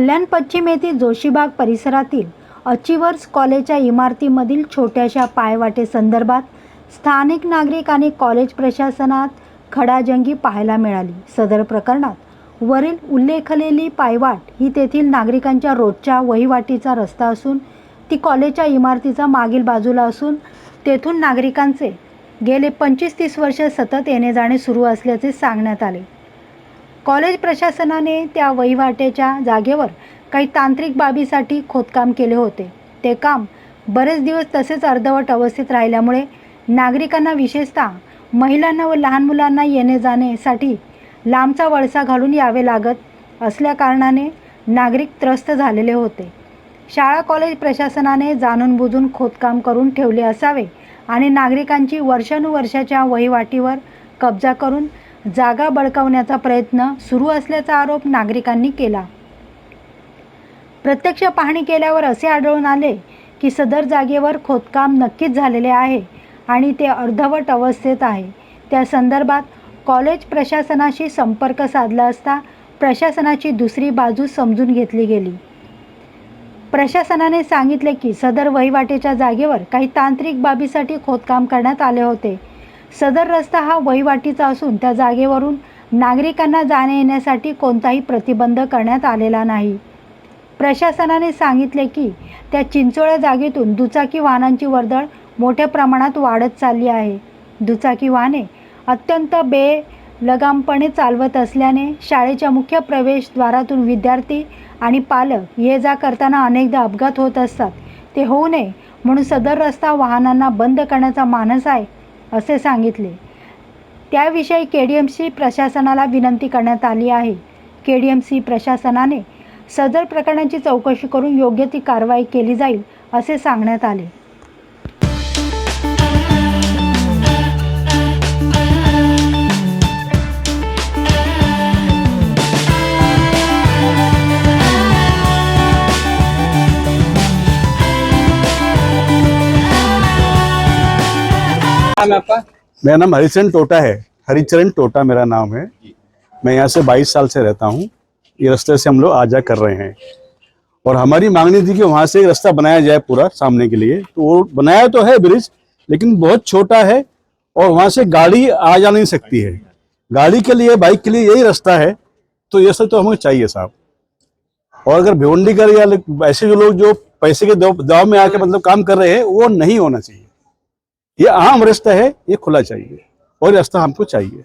कल्याण पश्चिम येथील जोशीबाग परिसरातील अचिवर्स कॉलेजच्या इमारतीमधील छोट्याशा पायवाटे संदर्भात स्थानिक नागरिक आणि कॉलेज प्रशासनात खडाजंगी पाहायला मिळाली. सदर प्रकरणात वरील उल्लेखलेली पायवाट ही तेथील नागरिकांच्या रोजच्या वहिवाटीचा रस्ता असून ती कॉलेजच्या इमारतीचा मागील बाजूला असून तेथून नागरिकांचे गेले पंचवीस तीस वर्ष सतत येणे जाणे सुरू असल्याचे सांगण्यात आले. कॉलेज प्रशासनाने त्या वहिवाटेच्या जागेवर काही तांत्रिक बाबीसाठी खोदकाम केले होते. ते काम बरेच दिवस तसेच अर्धवट अवस्थेत राहिल्यामुळे नागरिकांना विशेषतः महिलांना व लहान मुलांना येणे जाण्यासाठी लांबचा वळसा घालून यावे लागत असल्याकारणाने नागरिक त्रस्त झालेले होते. शाळा कॉलेज प्रशासनाने जाणून बुजून खोदकाम करून ठेवले असावे आणि नागरिकांची वर्षानुवर्षाच्या वहिवाटीवर कब्जा करून जागा बळकावण्याचा प्रयत्न सुरू असल्याचा आरोप नागरिकांनी केला. प्रत्यक्ष पाहणी केल्यावर असे आढळून आले की सदर जागेवर खोदकाम नक्कीच झालेले आहे आणि ते अर्धवट अवस्थेत आहे. त्या संदर्भात कॉलेज प्रशासनाशी संपर्क साधला असता प्रशासनाची दुसरी बाजू समजून घेतली गेली. प्रशासनाने सांगितले की सदर वहिवाटेच्या जागेवर काही तांत्रिक बाबीसाठी खोदकाम करण्यात आले होते. सदर रस्ता हा वहिवाटीचा असून त्या जागेवरून नागरिकांना जाण्या येण्यासाठी कोणताही प्रतिबंध करण्यात आलेला नाही. प्रशासनाने सांगितले की त्या चिंचोळ्या जागेतून दुचाकी वाहनांची वर्दळ मोठ्या प्रमाणात वाढत चालली आहे. दुचाकी वाहने अत्यंत बेलगामपणे चालवत असल्याने शाळेच्या मुख्य प्रवेशद्वारातून विद्यार्थी आणि पालक ये जा करताना अनेकदा अपघात होत असतात. ते होऊ नये म्हणून सदर रस्ता वाहनांना बंद करण्याचा मानस आहे असे सांगितले. त्याविषयी के डी एम सी प्रशासनाला विनंती करण्यात आली आहे. के डी एम सी प्रशासनाने सदर प्रकरणाची चौकशी करून योग्य ती कारवाई केली जाईल असे सांगण्यात आले. आपका मेरा नाम हरिचरण टोटा है। हरिचरण टोटा मेरा नाम है। मैं यहाँ से 22 साल से रहता हूँ। ये रास्ते से हम लोग आ जा कर रहे हैं। और हमारी मांगनी थी कि वहाँ से रास्ता बनाया जाए पूरा सामने के लिए। तो वो बनाया तो है ब्रिज, लेकिन बहुत छोटा है और वहाँ से गाड़ी आ जा नहीं सकती है। गाड़ी के लिए, बाइक के लिए यही रास्ता है। तो ये सब तो हमें चाहिए साहब। और अगर भिवंडी कर या ऐसे जो लोग जो पैसे के दबाव में आके मतलब काम कर रहे हैं, वो नहीं होना चाहिए। ये आम रास्ता है ये खुला चाहिए और रास्ता हमको चाहिए।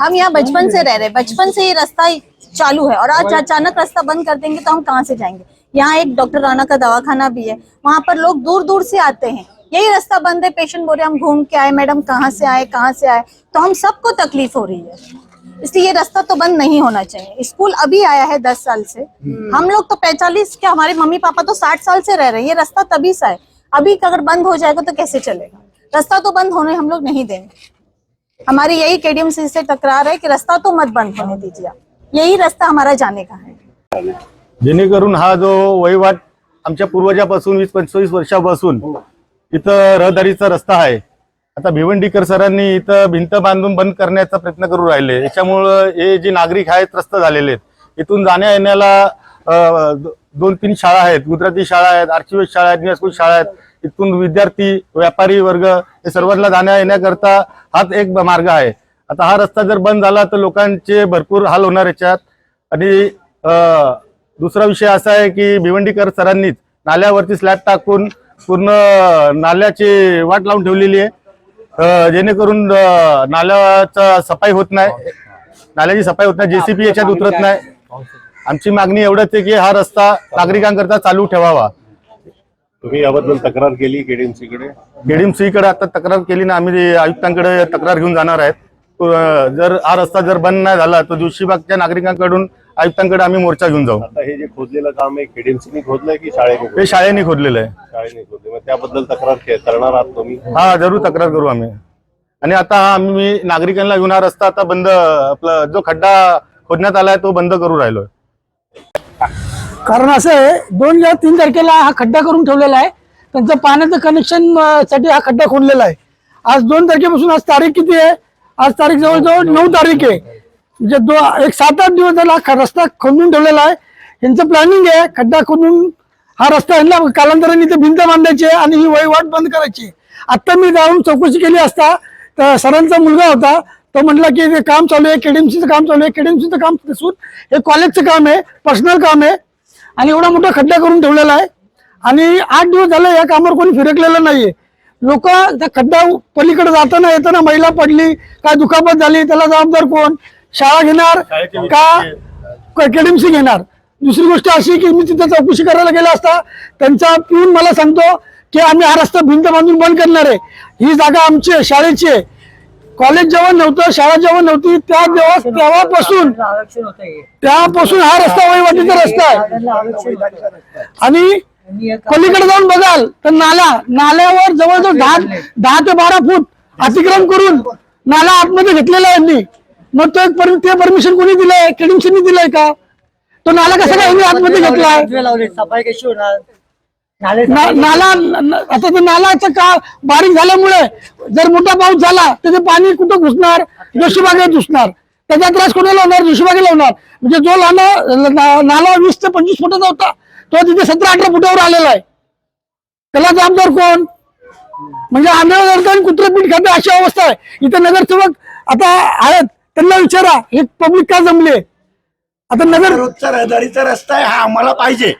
हम यहाँ बचपन से रह रहे बचपन से ये रास्ता चालू है और आज अचानक रास्ता बंद कर देंगे तो हम कहाँ से जाएँगे? यहाँ एक डॉक्टर राणा का दवाखाना भी है। वहाँ पर लोग दूर दूर से आते हैं। यही रास्ता बंद है। पेशेंट बोल रहे हम घूम के आए मैडम कहाँ से आए कहाँ से आए? तो हम सबको तकलीफ़ हो रही है। इसलिए ये रास्ता तो बंद नहीं होना चाहिए। स्कूल अभी आया है दस साल से। हम लोग तो पैंतालीस के हमारे मम्मी पापा तो साठ साल से रह रहे हैं। ये रास्ता तभी सा है। अभी अगर बंद हो जाएगा तो कैसे चलेगा? रास्ता तो बंद होने हम लोग नहीं देंगे। हमारी यही केडीएमसी से तकरार है कि रास्ता तो मत बंद होने दीजिए। यही रास्ता हमारा जाने का है। जेणेकरून हा जो वहिवाट आमच्या पूर्वजापासून वीस पंचवीस वर्षापासून इथं रहदारीचा रस्ता आहे. आता भिवंडीकर सरांनी इथं भिंत बांधून बंद करण्याचा प्रयत्न करू राहिले. याच्यामुळं हे जे नागरिक आहेत त्रस्त झालेले आहेत. इथून जाण्या येण्याला दोन तीन शाळा आहेत. गुजराती शाळा आहेत आर्चिवेश शाळा आहेत निवासकुल शाळा आहेत. इथून विद्यार्थी व्यापारी वर्ग हे सर्वांना जाण्या येण्याकरता हाच एक मार्ग आहे. आता हा रस्ता जर बंद झाला तर लोकांचे भरपूर हाल होणार याच्यात. आणि दुसरा विषय असा आहे की भिवंडीकर सरांनीच नाल्यावरती स्लॅब टाकून पूर्ण नाल्याची वाट लावून ठेवलेली आहे. जेणेकरून नाल्याचा सफाई होत नाही. नाल्याची सफाई होत नाही. जेसीपी याच्यात उतरत नाही. आमची मागणी एवढंच आहे की हा रस्ता नागरिकांकरता चालू ठेवावा. तुम्ही याबद्दल तक्रार केली केडीएमसी कडे केडीएमसी कडे आता तक्रार केली ना आम्ही आयुक्तांकडे तक्रार घेऊन जाणार आहेत. जर हा रस्ता जर बंद नाही झाला तर जोशीबागच्या नागरिकांकडून आयुक्तांकडे आम्ही मोर्चा घेऊन जाऊ. आता हे जे खोदलेलं काम आहे केडीएमसीने खोदलंय की शाळेने? हे शाळेने खोदलेलं आहे. शाळेने खोदले मग त्याबद्दल तक्रार के- करणार आहात तुम्ही? हा जरूर तक्रार करू आम्ही. आणि आता आम्ही नागरिकांना घेऊन हा रस्ता आता बंद आपला जो खड्डा खोदण्यात आलाय तो बंद करू राहिलोय. कारण असं आहे दोन या तीन तारखेला हा खड्डा करून ठेवलेला आहे. त्यांचं पाण्याचं कनेक्शनसाठी हा खड्डा खोदलेला आहे. आज दोन तारखेपासून आज तारीख किती आहे? आज तारीख जवळजवळ नऊ तारीख आहे. म्हणजे दो एक सात आठ दिवस झाला हा ख- रस्ता खोदून ठेवलेला आहे. यांचं प्लॅनिंग आहे खड्डा खोदून हा रस्ता यांना कालांतराने इथे भिंत बांधायची आहे आणि ही वहिवाट बंद करायची आत्ता मी जाऊन चौकशी केली असता तर सरांचा मुलगा होता तो म्हटला की ते काम चालू आहे केडीएमसीचं काम चालू आहे केडीएमसीचं काम नसून हे कॉलेजचं काम आहे पर्सनल काम आहे. आणि एवढा मोठा खड्डा करून ठेवलेला आहे. आणि आठ दिवस झाले या कामावर कोणी फिरकलेलं नाहीये. लोक त्या खड्डा पलीकडे जाताना येताना महिला पडली काय दुखापत झाली त्याला जबाबदार कोण? शाळा घेणार का केडीएमसी घेणार? दुसरी गोष्ट अशी की मी तिथे चौकशी करायला गेला असता त्यांचा पिऊन मला सांगतो की आम्ही हा रस्ता भिंत बांधून बंद करणार आहे. ही जागा आमची आहे शाळेची आहे. कॉलेज जेव्हा नव्हतं शाळा जेव्हा नव्हती त्या दिवस तेव्हापासून त्यापासून हा. रस्ता वहिवाटीचा रस्ता आहे. आणि पलीकडे जाऊन बघाल तर नाला नाल्यावर जवळजवळ दहा दहा ते बारा फूट अतिक्रम करून नाला आतमध्ये घेतलेला आहे यांनी. मग तो एक ते परमिशन कोणी दिलंय? केडिमसीनी दिलंय का? तो नाला कसा काय आतमध्ये घेतलाय? ना- नाला न- आता ते नालाचं का बारीक झाल्यामुळे जर मोठा पाऊस झाला तर ते पाणी कुठं घुसणार? जोशीबागेत घुसणार त्याचा त्रास कोणाला होणार? जोशीबागेला होणार. म्हणजे जो लाना ना- नाला वीस ते पंचवीस फुटाचा होता तो तिथे सतरा अठरा फुटावर आलेला आहे. त्याला जबाबदार कोण? म्हणजे आंधळा आणि कुत्र पीठ खाते अशी अवस्था आहे. इथे नगरसेवक आता आहेत. त्यांना विचारा. हे पब्लिक का जमले? आता नगर रोजचा रहदारीचा रस्ता आहे हा आम्हाला पाहिजे.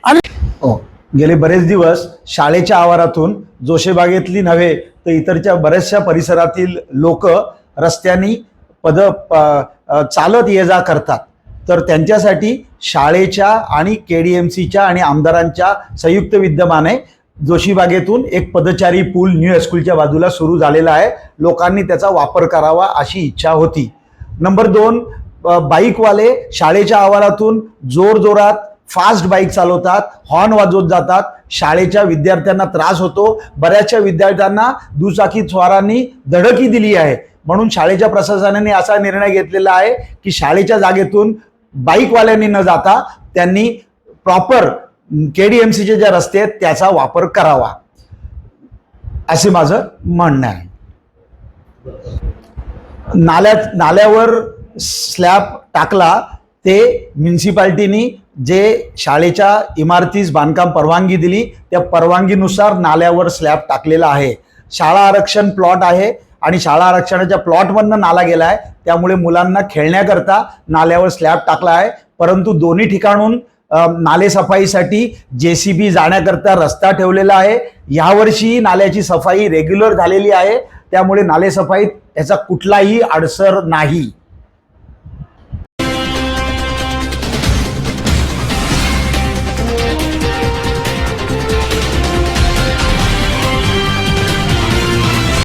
हो. गेले बरेच दिवस शाळेच्या आवारातून जोशेबागेतली नव्हे तर इतरच्या बऱ्याचशा परिसरातील लोक रस्त्यांनी पद प- चालत ये जा करतात. तर त्यांच्यासाठी शाळेच्या आणि के डी एम सीच्या आणि आमदारांच्या संयुक्त विद्यमाने जोशीबागेतून एक पदचारी पूल न्यू हायस्कूलच्या बाजूला सुरू झालेला आहे. लोकांनी त्याचा वापर करावा अशी इच्छा होती. नंबर दोन बाईकवाले शाळेच्या आवारातून जोर जोरात फास्ट बाईक चालवतात हॉर्न वाजवत जातात शाळेच्या विद्यार्थ्यांना त्रास होतो. बऱ्याचशा विद्यार्थ्यांना दुचाकी स्वारांनी धडकी दिली आहे. म्हणून शाळेच्या प्रशासनाने असा निर्णय घेतलेला आहे की शाळेच्या जागेतून बाईकवाल्यांनी न जाता त्यांनी प्रॉपर के डी एम सीचे जे रस्ते आहेत त्याचा वापर करावा. असे माझं म्हणणं आहे. नाल्यात नाल्यावर स्लॅब टाकला ते म्युन्सिपाल्टीनी जे शाळेच्या इमारतीस बांधकाम परवानगी दिली त्या परवानगीनुसार नाल्यावर स्लॅब टाकलेला आहे. शाळा आरक्षण प्लॉट आहे आणि शाळा आरक्षणाच्या प्लॉटमधनं नाला गेला आहे. त्यामुळे मुलांना खेळण्याकरता नाल्यावर स्लॅब टाकला आहे. परंतु दोन्ही ठिकाणून नालेसफाईसाठी नाले सफाईसाठी जे सी बी जाण्याकरता रस्ता ठेवलेला आहे. यावर्षी नाल्याची सफाई रेग्युलर झालेली आहे. त्यामुळे नाले सफाईत याचा कुठलाही अडसर नाही.